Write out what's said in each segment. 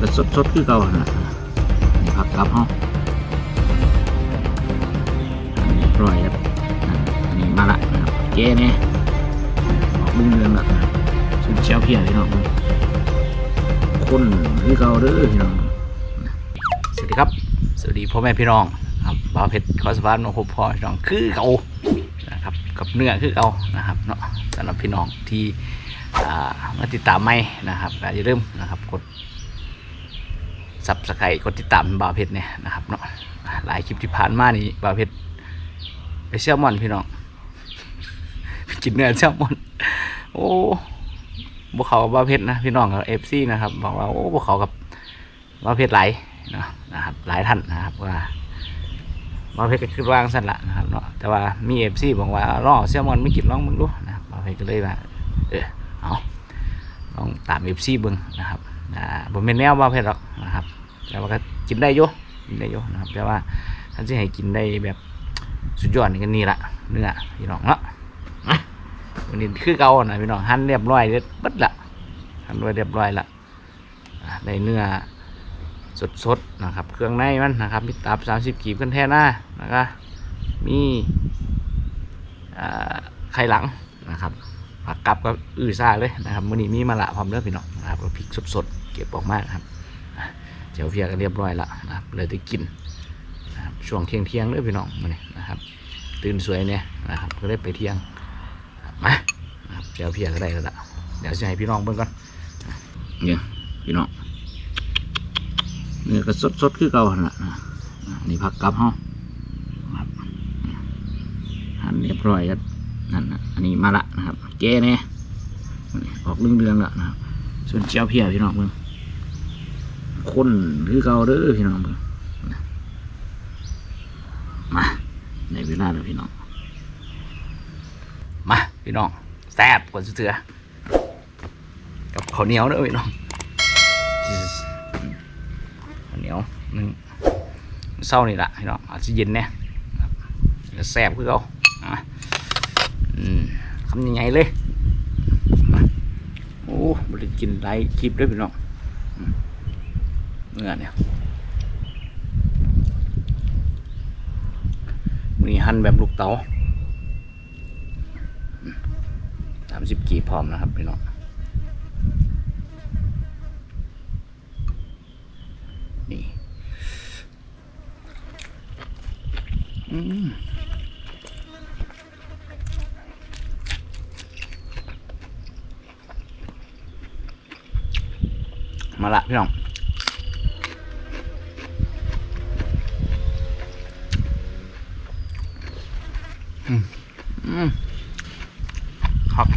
ก็สดๆคือเก่านะนี่ผักกลับห้องอันนี้ปล่อยครับอันนี้มาละนะครับเจ๊เนี่ยออกเรื่องเรื่องละสุดเชียวเพียพี่น้องคนคือเก่าเด้อพี่น้องสวัสดีครับ สวัสดีพ่อแม่พี่น้องครับบ่าวเพชรขอสวัสดีน้องพบพ่อพี่น้องคือเก่านะครับกับเนื้อคือเก่านะครับเนาะสำหรับพี่น้องที่มาติดตามไม่นะครับก็อย่าลืมนะครับกด ซับสไครต์กดติดตามบาเพชรเนี่ยนะครับเนาะหลายคลิปที่ผ่านมานี่บาเพชรไปเซลมอนพี่น้องกินเนื้อแซลมอน โอ้บุเขากับบาเพชรนะพี่น้องกับเอฟซีนะครับ บอกว่าโอ้บุเขากับบาเพชรไหลายเนาะนะครับ หลายท่านนะครับว่ามาเพชรก็คือวางสั่นละนะครับเนาะแต่ว่ามีเอฟซีบอกว่าล่อเซี่ยมอนไม่กินลองมึงดูนะบาเพชรก็เลยว่าเออเอาลองตามเอฟซีเบิ้งนะครับอ่าผมเป็นแนวมาเพชรหรอกนะครับ แต่ว่าก็กินได้อยู่กินได้อยู่นะครับแต่ว่าท่านจะให้กินได้แบบสุดยอดนี่ก็นี่ละเนื้อพี่น้องเนาะอะวันนี้คือเก่านะพี่น้องหั่นเรียบร้อยเรียบบัดละหั่นไว้เรียบร้อยละได้เนื้อสดๆนะครับ เครื่องในมันนะครับมีตับสามสิบกีบกันแท่หน้านะครับมีไข่หลังนะครับผักกับก็อื้อซ่าเลยนะครับมื้อนี้มีมะละพร้อมเด้อพี่น้องนะครับพริกสดๆเก็บออกมานะครับ จียวเพียก็เรียบร้อยละนะครับเลยได้กินนะครับช่วงเที่ยงเที่ยงเด้อพี่น้องมื้อนี้นะครับตื่นสวยเนี่ยนะครับก็ได้ไปเที่ยงมาเจียวเพียก็ได้แล้วละเดี๋ยวจะให้พี่น้องเบิ่งก่อนเนี่ยพี่น้องเนี่ก็สดสดคือเก่าหันละนะอ่านี่ผักกับห้องครับหั่นเรียบร้อยครับนั่นนะอันนี้มาละนะครับแกเนี่ยนี่ออกเรื่องเรื่องๆแล้วนะครับส่วนเจ้าเพียพี่น้องเพิ่ง คนคือเก่าเด้อพี่น้องมาในเวลาแล้วพี่น้อง มาพี่น้องแซ่บกว่าเสือกับข้าวเหนียวเด้อพี่น้องข้าวเหนียวนึ่งเศร้านี่แหละพี่น้องอาจจะเย็นเนี่ยครับจะแสบคือเขาอะอืมคำยังไงเลยโอ้บริกินหลายคลิปด้วยพี่น้อง เนื้อเนี่ยมีหั่นแบบลูกเต๋าสามสิบกีพร้อมนะครับพี่น้องนี่อืมมาละพี่น้อง ครับ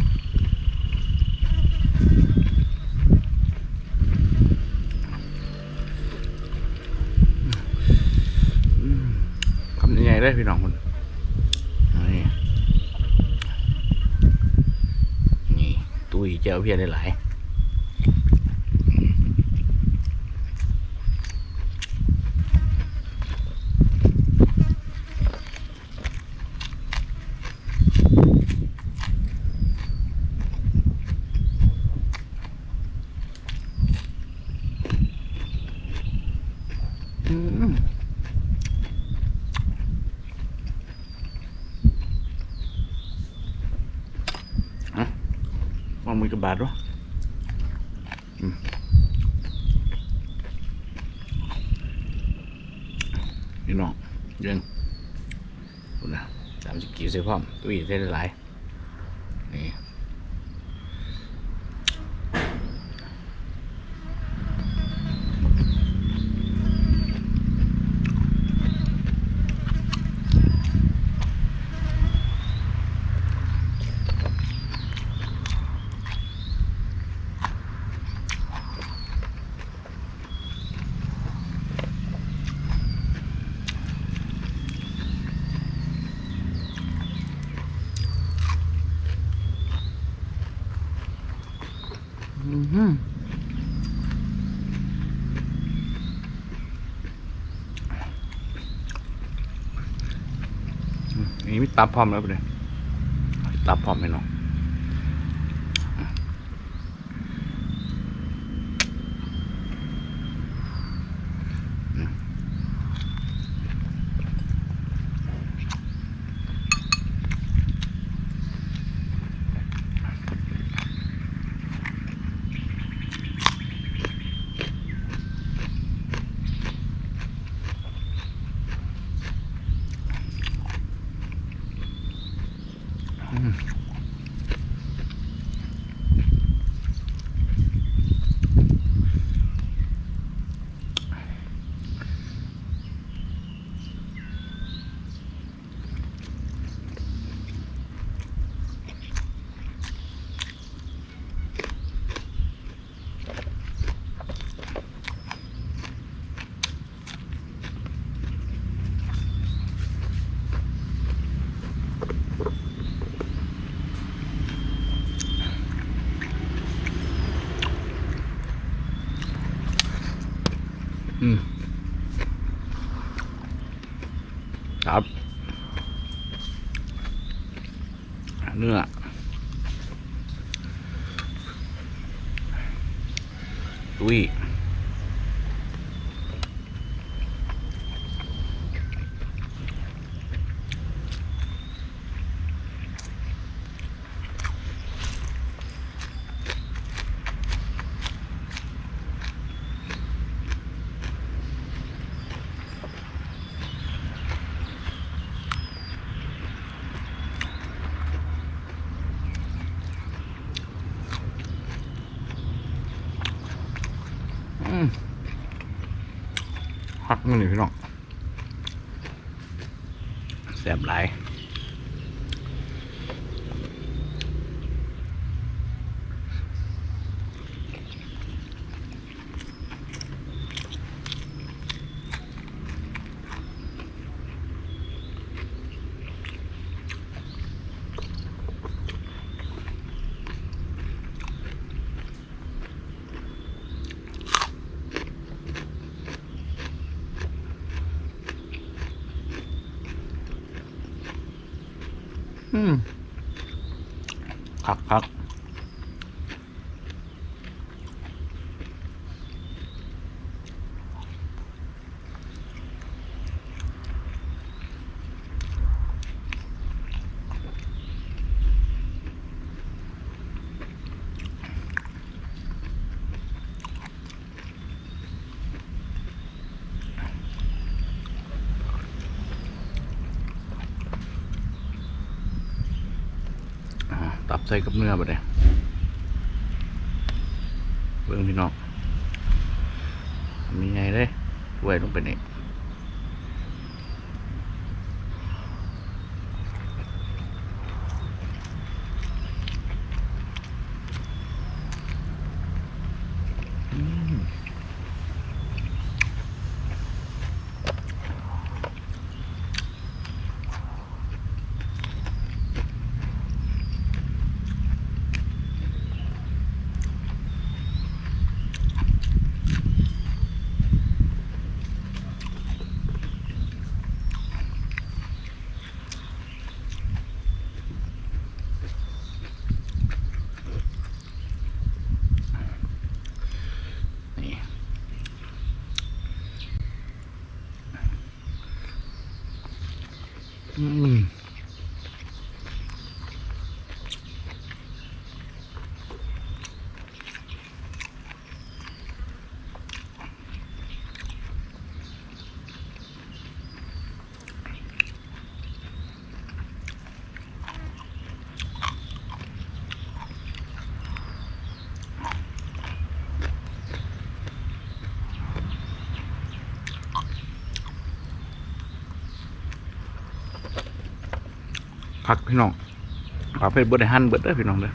คำยังไงได้พี่น้องคุณนี่ นี่ ตุ้ยเจอเพียได้หลาย มองมือกระบาดวะนี่น้องเยังดูนะสามสิบกี่เซพร้อมตุ้ยได้หลาย นี่มีตับพร้อมแล้วปะเนี่ยตับพร้อมไหมน้อง เนื้อดุย ตับใส่กับเนื้อไปเลยเบิ่งพี่น้องมีไงเลยไว้ลงไปนี่ อื มพักพี่น้องปลาเผ็ดเบิดได้หั่นเบิดเด้อพี่น้องเด้อ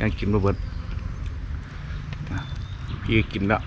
ยังกินบ่เบิดอะพี่กินแล้ว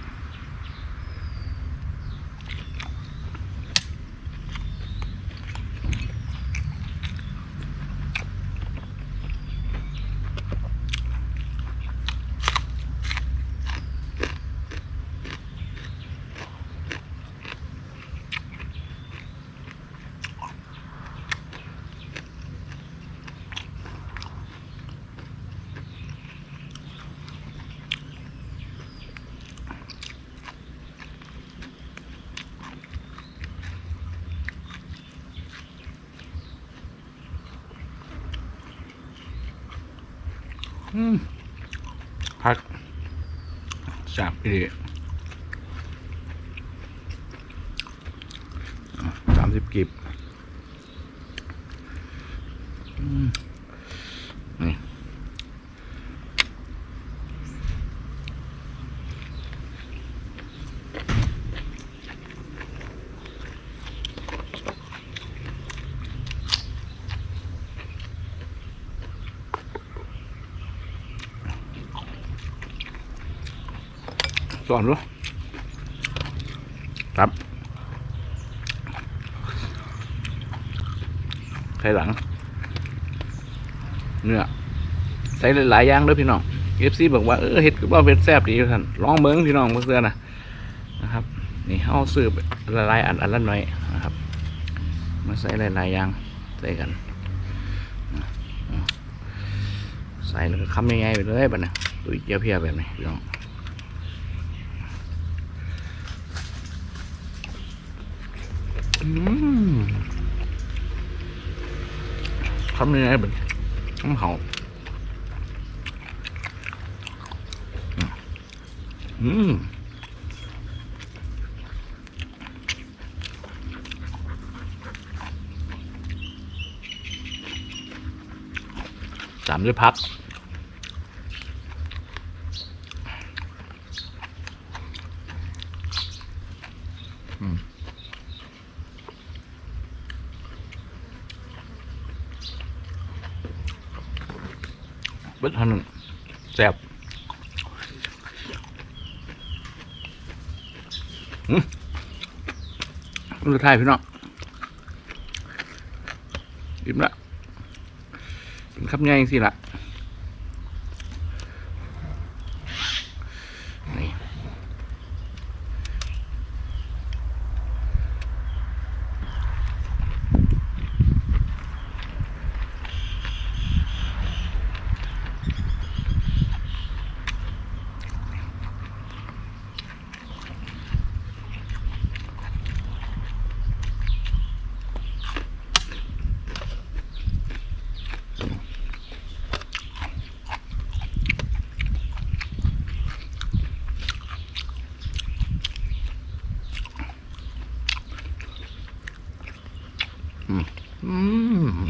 พักจากพี่สามสิบกิบ สอนรู้ครับไข่หลัง เนื้อใส่หลายๆอย่างด้วยพี่น้องเอฟซีบอกว่าเออเห็ดกับว่าเผ็ดแซ่บดีท่านลองเบิ้งพี่น้องเพื่อนๆนะนะครับ นี่เอาซื้อละลายอันอันละหน่อยนะครับ มาใส่หลายๆอย่างใส่กันใส่แล้วก็คำยังไงไปเลยบัดนี้ตุยเจียวเพียแบบนี้พี่น้อง อืมคำยังไงบัดนี้น้ำเขาอืมตามด้วยพัก ดเท่านั้นแซ่บอืมสุดท้ายพี่น้องอิ่มละเป็นคับง่ายสิละนี่อืม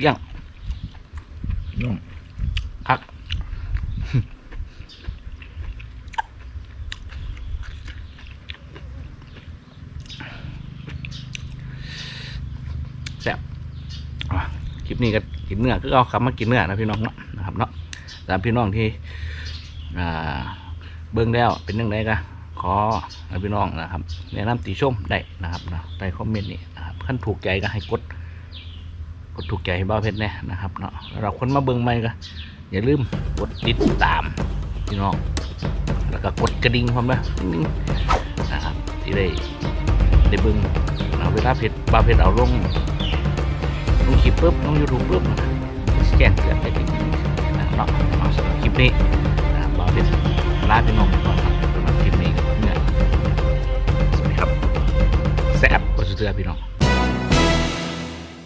เยี่ยง น้อง คัก แซ่บอะ คลิปนี้ก็กินเนื้อคือเอาคำมากินเนื้อนะพี่น้องเนาะนะครับเนาะตามพี่น้องที่เบิ้องแล้วเป็นยังไงก็ขอพี่น้องนะครับแนะนำติชมได้นะครับนะใต้คอมเมนต์นี่นะครับขั้นถูกใจก็ให้กดกดถูกใจให้บ้าเพชรแน่นะครับเนาะเราคนมาเบิ้องใหม่ก็อย่าลืมกดติดตามพี่น้อง แล้วก็กดกระดิ่งพร้อมนะติ๊งๆนะครับที่ได้ได้เบิ้งเอาเวลาเพชรบ้าเพชรเอาลง ลงคลิปปุ๊บลงยูทูบปุ๊บแจ้งเตือนไปถึงนะครับเนาะสำหรับคลิปนี้นะครับบอเป็นลาไปนมก่อนครับสำหรับคลิปนี้เนี่ยสวัสดีครับแซ่บกว่าสุดเตือพี่น้อง